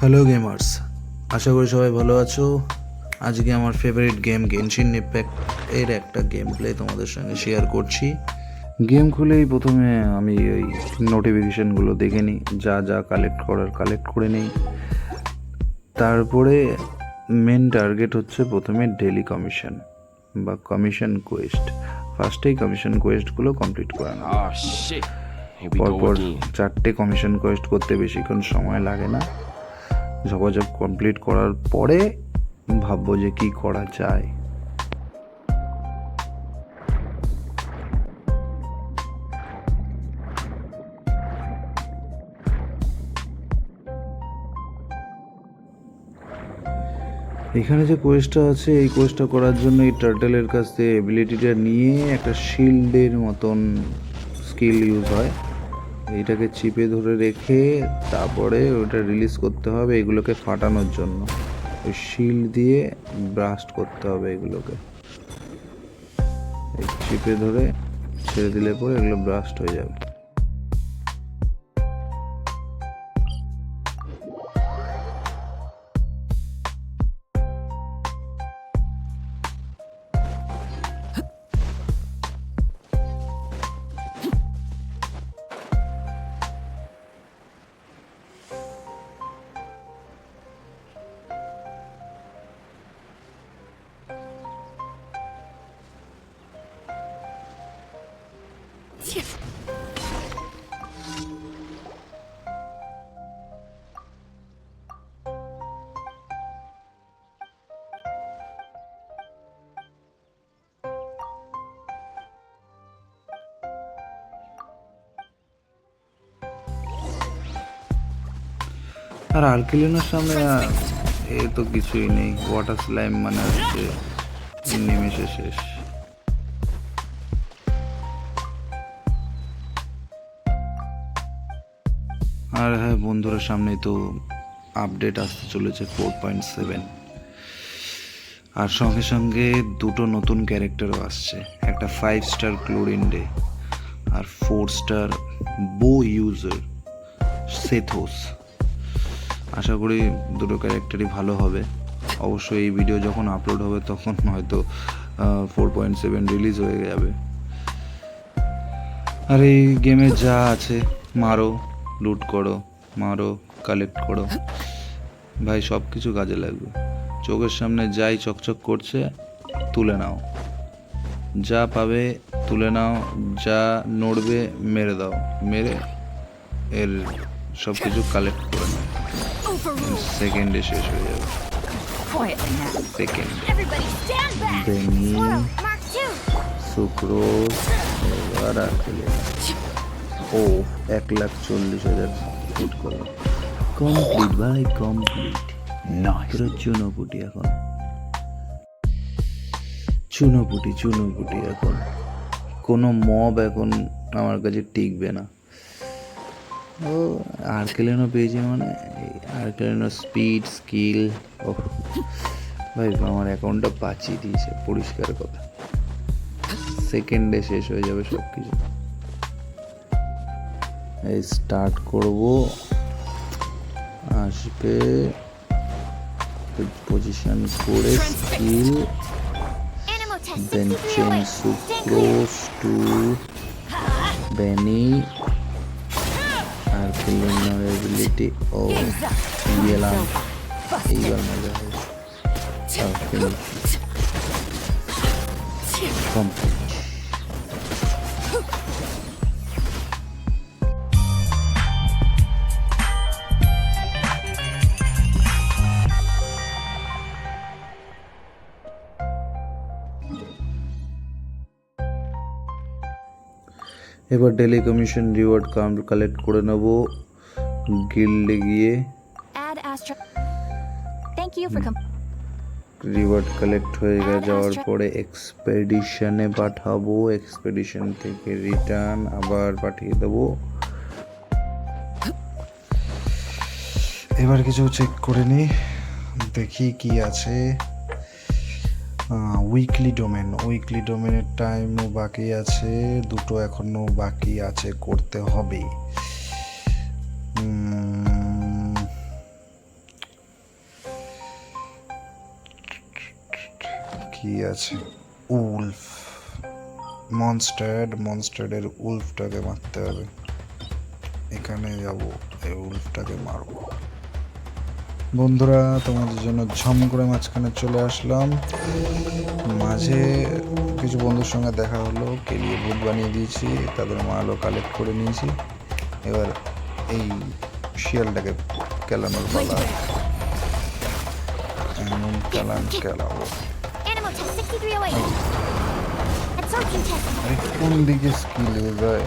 Hello gamers আশা করি সবাই ভালো আছো। আজকে আমার ফেভারিট গেম গেনশিন ইম্প্যাক্ট এর একটা গেম প্লে তোমাদের সঙ্গে শেয়ার করছি। গেম খুলেই প্রথমে আমি ওই নোটিফিকেশানগুলো দেখে নিই যা যা কালেক্ট করার কালেক্ট করে নিই। তারপরে মেন টার্গেট হচ্ছে প্রথমে ডেলি কমিশন বা কমিশন কোয়েস্ট ফার্স্টেই কমিশন কোয়েস্টগুলো কমপ্লিট করে পরপর চারটে কমিশন কোয়েস্ট করতে বেশিক্ষণ সময় লাগে না। ঝপাঝপ কমপ্লিট করার পরে ভাববো যে কি করা যায়। এখানে যে কোয়েস্টটা আছে, এই কোয়েস্টটা করার জন্য এই টার্টেলের কাছ থেকে এবিলিটিটা নিয়ে একটা শিল্ডের মতন স্কিল ইউজ হয়। এইটাকে চিপে ধরে রেখে তারপরে ওটা রিলিজ করতে হবে এগুলোকে ফাটানোর জন্য। ওই শিল দিয়ে ব্রাস্ট করতে হবে এগুলোকে। চিপে ধরে ছেড়ে দিলে পরে এগুলো ব্রাস্ট হয়ে যাবে। আর আর্কিলিনের সামনে এ তো কিছুই নেই। ওয়াটার স্লাইম মানে হচ্ছে নিমেষে শেষ। আর হ্যাঁ বন্ধুরা সামনে তো আপডেট আসতে চলেছে ফোর পয়েন্ট সেভেন আর সঙ্গে সঙ্গে দুটো নতুন ক্যারেক্টারও আসছে। একটা ফাইভ স্টার ক্লোরিন ডে আর four star bow user Sethos আশা করি দুটো ক্যারেক্টারই ভালো হবে। অবশ্যই এই ভিডিও যখন আপলোড হবে তখন হয়তো ফোর পয়েন্ট সেভেন রিলিজ হয়ে যাবে। আর এই গেমে যা আছে, মারো লুট করো, মারো কালেক্ট করো। ভাই সব কিছু কাজে লাগবে। চোখের সামনে যাই চকচক করছে, তুলে নাও। যা পাবে তুলে নাও, যা নড়বে মেরে দাও। মেরে এর সব কিছু কালেক্ট করে নাও। সেকেন্ডে শেষ হয়ে যাবে. Second Everybody stand back! Benny Mark two! Sucrose এবার ও এক লাখ চল্লিশ হাজার হিট করল কমপ্লিট ভাই কমপ্লিট পুরো চুনোপুটি এখন। চুনোপুটি চুনোপুটি এখন। কোনো মব এখন আমার কাছে টিকবে না। ও আর্কেলেনও পেয়েছি মানে আর্কেলেনও স্পিড স্কিল ও ভাই আমার অ্যাকাউন্টটা বাঁচিয়ে দিয়েছে পরিষ্কার কথা। সেকেন্ডে শেষ হয়ে যাবে সব কিছু এই স্টার্ট করব আসবে পজিশন করে skill then. Change Sucrose to Benny আর কিলিনার এবিলিটি ও গেলাম এইবার মজা হবে কমপ্লিট এবার ডেলি কমিশন রিওয়ার্ড কালেক্ট করে নেব। গিল্ডে গিয়ে রিওয়ার্ড কালেক্ট হয়ে যাওয়ার পরে এক্সপেডিশনে পাঠাবো। এক্সপেডিশন থেকে রিটার্ন আবার পাঠিয়ে দেবো। এবার কিছু চেক করে নি। দেখি কি আছে। উইকলি ডোমেন উইকলি ডোমেনের টাইমও বাকি আছে, দুটো এখনও বাকি আছে, করতে হবে। কি আছে? উলফ। মনস্টার্ড মনস্টার্ডের উলফটাকে মারতে হবে। এখানে যাব, এই উলফটাকে মারবো। বন্ধুরা তোমাদের জন্য ঝম করে মাঝখানে চলে আসলাম। মাঝে কিছু বন্ধুর সঙ্গে দেখা হলো কেলিয়ে বুট বানিয়ে দিয়েছি তাদের মালও কালেক্ট করে নিয়েছি। এবার এই শিয়ালটাকে কেলানোর পালা। এমন কেলান কেলাবো। Animal test 6308. Absorption test. আরে কোন দিকে স্কিল যায়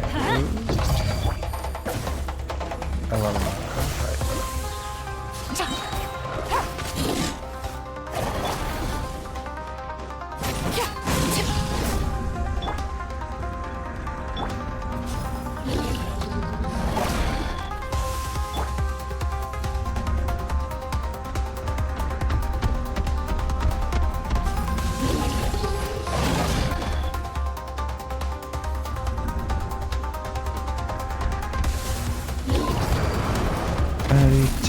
আবার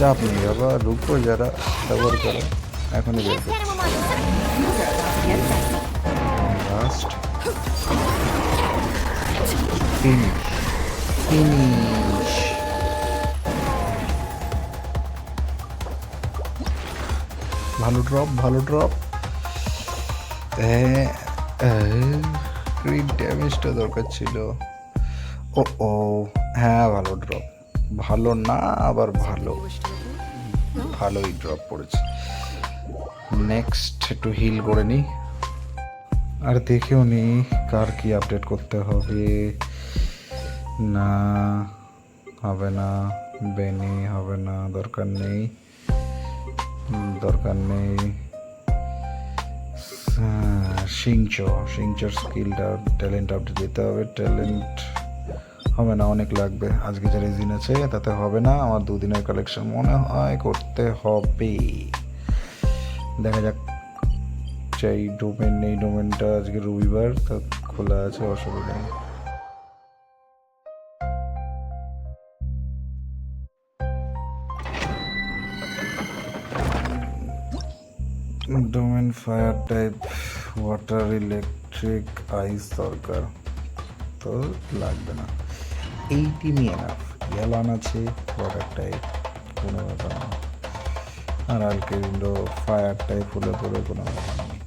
চাপ নেই বাবা রুকো যারা ব্যবহার করো, এখনই ভালো ড্রপ ভালো ড্রপ ক্রিট ড্যামেজটা দরকার ছিল। ও ও হ্যাঁ ভালো ড্রপ ভালো না, আবার ভালো। ভালোই ড্রপ পড়েছে। নেক্সট একটু হিল করে নিই আর দেখেও নি কার কি আপডেট করতে হবে। না হবে না, বেনি হবে না, দরকার নেই। দরকার নেই। সিংচ সিংচর স্কিলটা ট্যালেন্ট আপডেট দিতে হবে। ট্যালেন্ট হবে না, অনেক লাগবে। আজকে যে রেজিন আছে, তাতে হবে না। আমার দুদিনের কালেকশন মনে হয় করতে হবে। দেখা যাক। চাই ডোমেন নেই ডোমেনটা আজকে রবিবার, তা খোলা আছে, অসুবিধা নেই। Domain fire type water electric ice দরকার। তো লাগবে না। এই নিয়ে এনাফ ইয়ালান আছে প্রোডাক্ট টাইপ কোনো ব্যাপার না আর আলকে উইন্ডো ফায়ার টাইপ হলে পরে কোনো ব্যাপার নেই.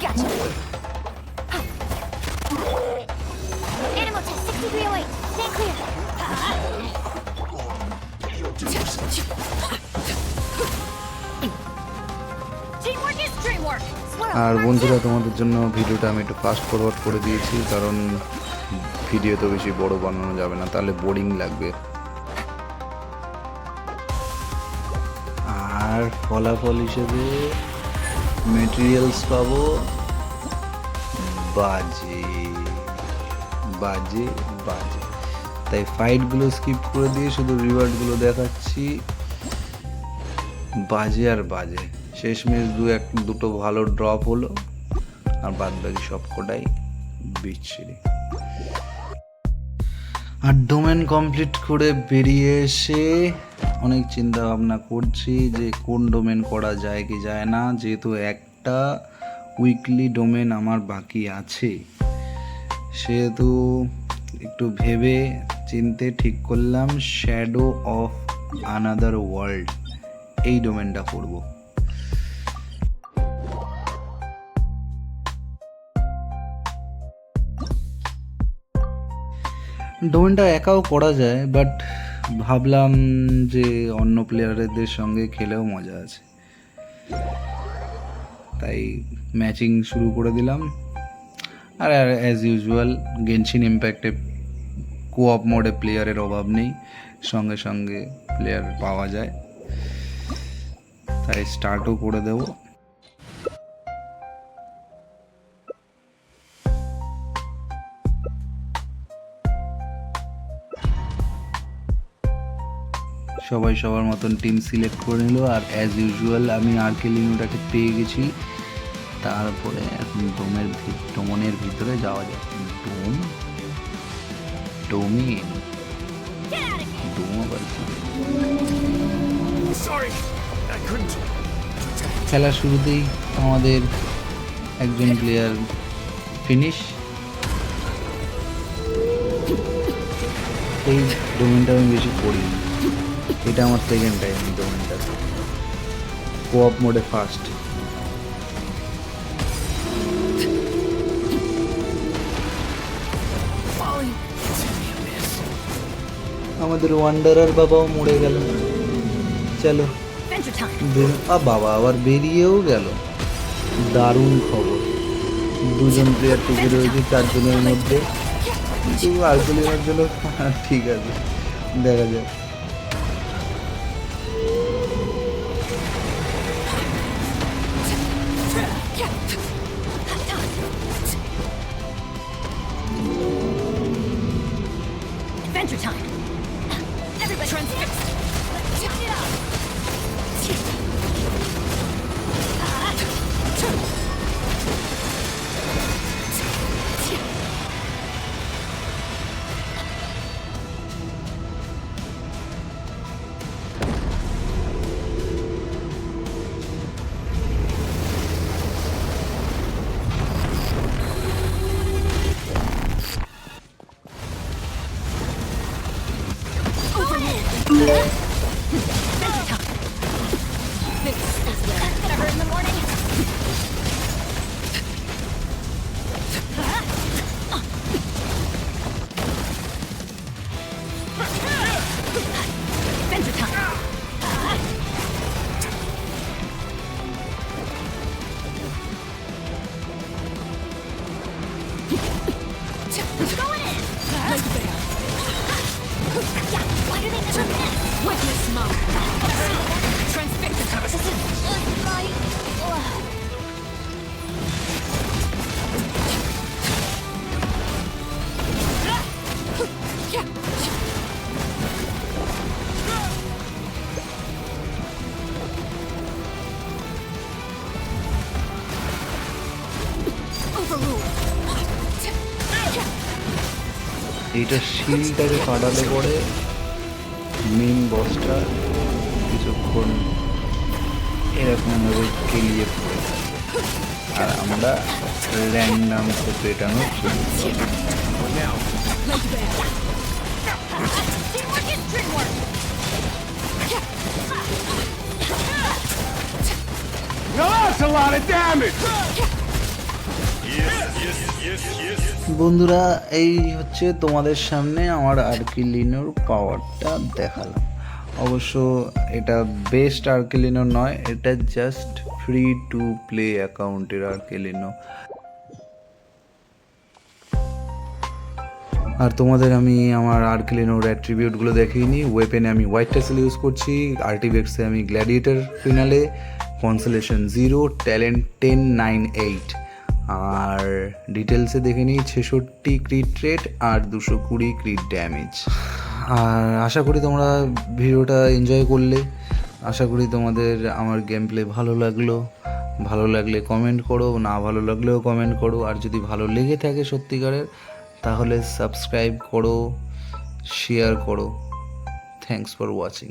Gotcha. বন্ধুরা, তোমাদের জন্য ভিডিওটা আমি একটু ফাস্ট ফরওয়ার্ড করে দিয়েছি, কারণ ভিডিও তো বেশি বড় বানানো যাবে না, তাহলে বোরিং লাগবে। আর ফলাফল হিসেবে মেটেরিয়ালস পাবো বাজে বাজে বাজে। তাই ফাইটগুলো স্কিপ করে দিয়ে শুধু রিওয়ার্ডগুলো দেখাচ্ছি, বাজে আর বাজে। শেষমেশ দু এক, দুটো ভালো ড্রপ হলো, আর বাদ বাকি সব কটাই বিচ্ছিরি। আর ডোমেন কমপ্লিট করে বেরিয়ে এসে অনেক চিন্তা ভাবনা করছি যে কোন ডোমেন করা যায় কি যায় না, যেহেতু একটা উইকলি ডোমেন আমার বাকি আছে। সেহেতু একটু ভেবে চিনতে ঠিক করলাম শ্যাডো অফ আনাদার ওয়ার্ল্ড এই ডোমেনটা করব। ডোমেনটা একাও করা যায় বাট ভাবলাম যে অন্য প্লেয়ারদের সঙ্গে খেলেও মজা আছে। তাই ম্যাচিং শুরু করে দিলাম। আর অ্যাজ ইউজুয়াল গেনশিন ইম্প্যাক্টে কোঅপ মোডে প্লেয়ারের অভাব নেই, সঙ্গে সঙ্গে প্লেয়ার পাওয়া যায়। তাই স্টার্টও করে দেব। সবাই সবার মতন টিম সিলেক্ট করে নিল আর অ্যাজ ইউজুয়াল আমি আরকে লিনুটাকে পেয়ে গেছি। তারপরে এখন ডোমের ডোমনের ভিতরে যাওয়া যায় ডোম? I couldn't. খেলার শুরুতেই আমাদের একজন প্লেয়ার ফিনিশ এই ডোমেনটা আমি বেশি করি এটা আমার সেকেন্ড টাইম এই ডোমেনটা কোঅপ মোডে ফার্স্ট আমাদের ওয়ান্ডারার বাবাও মরে গেল। চলো। বাবা আবার বেরিয়েও গেল। দারুণ খবর। দুজন প্লেয়ার টিকে রয়েছে চারজনের মধ্যে। কিন্তু আর্জেন্টিনার জন্য ঠিক আছে। দেখা যাক। এইটা শিলটাকে কাটালে পরে মেন বসটা কিছুক্ষণ এরকমভাবে কেলিয়ে পড়ে আর আমরা র্যান্ডাম পেটানোর is. Now that's a lot of damage! বন্ধুরা, এই হচ্ছে তোমাদের সামনে আমার আর্কিলিনোর পাওয়ারটা দেখালাম। অবশ্য এটা বেস্ট আর্কিলিনো নয়, এটা জাস্ট ফ্রি টু প্লে অ্যাকাউন্টের আর্কিলিনো আর তোমাদের আমি আমার আর্কিলিনোর অ্যাট্রিবিউটগুলো দেখিনি ওয়েপেনে আমি হোয়াইট টেসেল ইউজ করছি আর্টিভেক্সে আমি gladiator finale consolation zero talent ten nine eight আর ডিটেলসে দেখে নিই, ছেষট্টি ক্রিট রেট আর দুশো কুড়ি ক্রিট ড্যামেজ আর আশা করি তোমরা ভিডিওটা এনজয় করলে। আশা করি তোমাদের আমার গেম প্লে ভালো লাগল। ভালো লাগলে কমেন্ট করো, না ভালো লাগলেও কমেন্ট করো। আর যদি ভালো লেগে থাকে সত্যিকারের, তাহলে সাবস্ক্রাইব করো শেয়ার করো। Thanks for watching